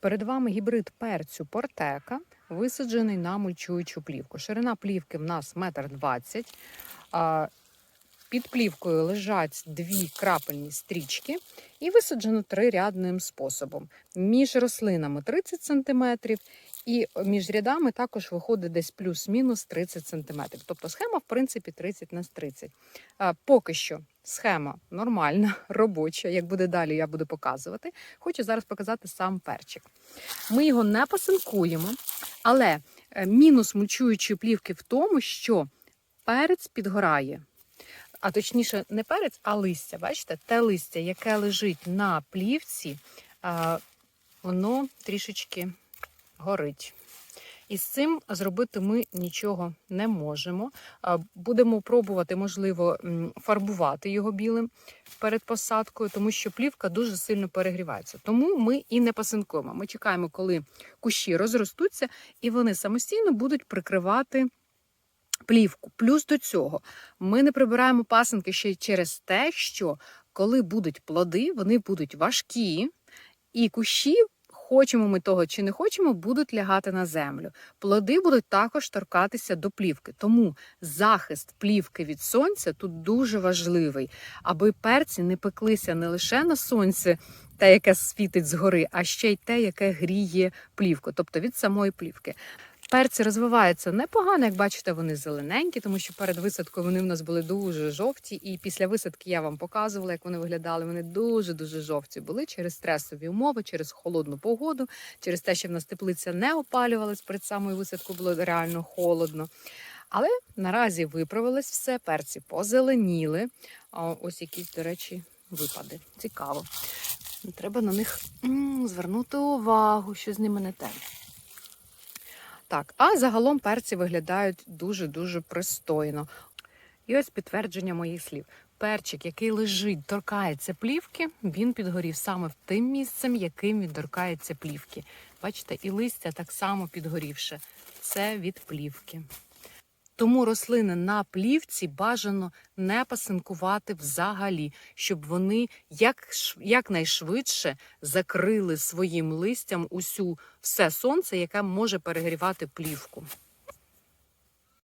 Перед вами гібрид перцю портека, висаджений на мульчуючу плівку. Ширина плівки в нас метр двадцять. А, Під плівкою лежать дві крапельні стрічки і висаджено трирядним способом. Між рослинами 30 см і між рядами також виходить десь плюс-мінус 30 см. Тобто схема, в принципі, 30 на 30. Поки що схема нормальна, робоча. Як буде далі, я буду показувати. Хочу зараз показати сам перчик. Ми його не пасинкуємо, але е, мінус мульчуючої плівки в тому, що перець підгорає. А точніше, не перець, а листя. Бачите, те листя, яке лежить на плівці, воно трішечки горить. І з цим зробити ми нічого не можемо. Будемо пробувати, можливо, фарбувати його білим перед посадкою, тому що плівка дуже сильно перегрівається. Тому ми і не пасинкуємо. Ми чекаємо, коли кущі розростуться, і вони самостійно будуть прикривати плівку. Плюс до цього ми не прибираємо пасинки ще й через те, що коли будуть плоди, вони будуть важкі, і кущі, хочемо ми того чи не хочемо, будуть лягати на землю. Плоди будуть також торкатися до плівки. Тому захист плівки від сонця тут дуже важливий, аби перці не пеклися не лише на сонці. Те, яке світить згори, а ще й те, яке гріє плівку, тобто від самої плівки. Перці розвиваються непогано, як бачите, вони зелененькі, тому що перед висадкою вони в нас були дуже жовті. І після висадки я вам показувала, як вони виглядали. Вони дуже дуже жовті були через стресові умови, через холодну погоду, через те, що в нас теплиця не опалювалась перед самою висадкою, було реально холодно. Але наразі виправилось все, перці позеленіли. А ось якісь, до речі, випади. Цікаво. Треба на них м, звернути увагу, що з ними не те. Так, а загалом перці виглядають дуже-дуже пристойно. І ось підтвердження моїх слів. Перчик, який лежить, торкається плівки, він підгорів саме тим місцем, яким він торкається плівки. Бачите, і листя так само підгорівше. Це від плівки. Тому рослини на плівці бажано не пасинкувати взагалі, щоб вони як, якнайшвидше закрили своїм листям усю все сонце, яке може перегрівати плівку.